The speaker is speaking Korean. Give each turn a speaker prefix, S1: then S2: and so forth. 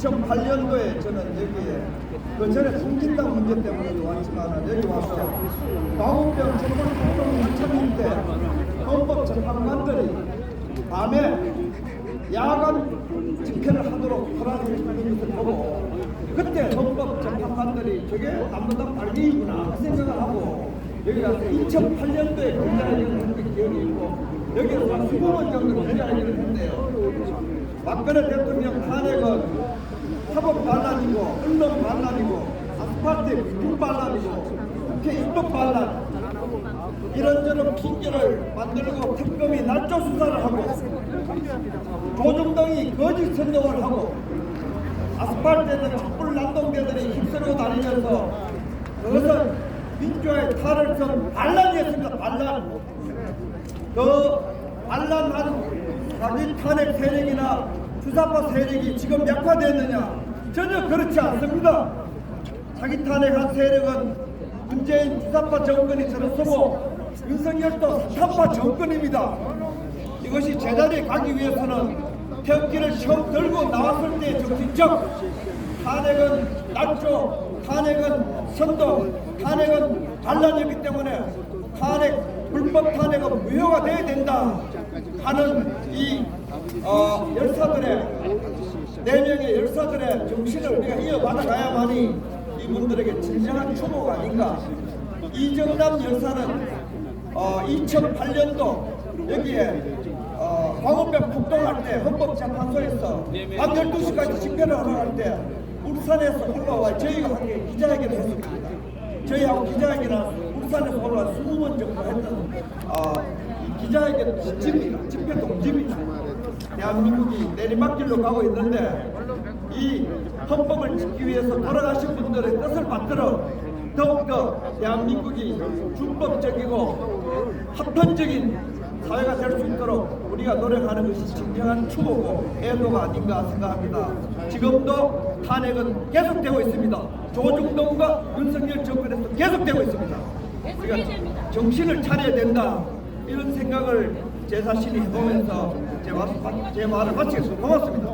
S1: 2008년도에 저는 여기에 그 전에 통진당 문제 때문에 왔지만 여기 와서 광우병 재판소송 한참일 때 헌법 재판관들이 밤에 야간 집회를 하도록 허락을 해주는 것을 보고 그때 헌법 재판관들이 저게 남부당 발기이구나 그 생각을 하고 여기 가서 2008년도에 기자회견을 한 기억이 있고 여기서 한 20번 정도 기자회견을 했는데요. 박근혜 대통령 탄핵은 사법 반란이고 언론 반란이고 아스팔트 불 반란이고 국회 입법 반란. 이런저런 핑계를 만들고 특검이 날조 수사를 하고 조중동이 거짓 선동을 하고 아스팔트에는 촛불 난동대들이 휩쓸고 다니면서 그것은 민주화의 탈을 선 반란이었습니다. 반란. 그 반란한 자기 탄핵 세력이나 주사파 세력이 지금 약화됐느냐? 전혀 그렇지 않습니다. 자기 탄핵한 세력은 문재인 주사파 정권이 들어서고 윤석열도 사파 정권입니다. 이것이 제자리에 가기 위해서는 태극기를 처음 들고 나왔을 때의 정신적 탄핵은 낙조, 탄핵은 선동, 탄핵은 반란이기 때문에 탄핵, 불법 탄핵은 무효가 돼야 된다 하는 이 어, 열사들의 네 명의 열사들의 정신을 우리가 이어받아 가야만이 이분들에게 진정한 추모가 아닌가 이정남 열사는 어, 2008년도 여기에 어, 광우병 폭동할 때 헌법재판소에서 밤 12시까지 집회를 하러 갈 때 울산에서 올라와 함께 기자회견을 했습니다. 저희하고 기자회견을 울산에서 올라와 20번 정도 기자회견 집입니다. 집회 동집입니다. 대한민국이 내리막길로 가고 있는데 이 헌법을 지키기 위해서 돌아가신 분들의 뜻을 받들어 더욱더 대한민국이 준법적이고 합헌적인 사회가 될 수 있도록 우리가 노력하는 것이 진정한 추모고 애도가 아닌가 생각합니다. 지금도 탄핵은 계속되고 있습니다. 조중동과 윤석열 정권에서 계속되고 있습니다. 우리가 정신을 차려야 된다 이런 생각을 제 자신이 해보면서 제, 말- 제 말을 마치겠습니다. 고맙습니다.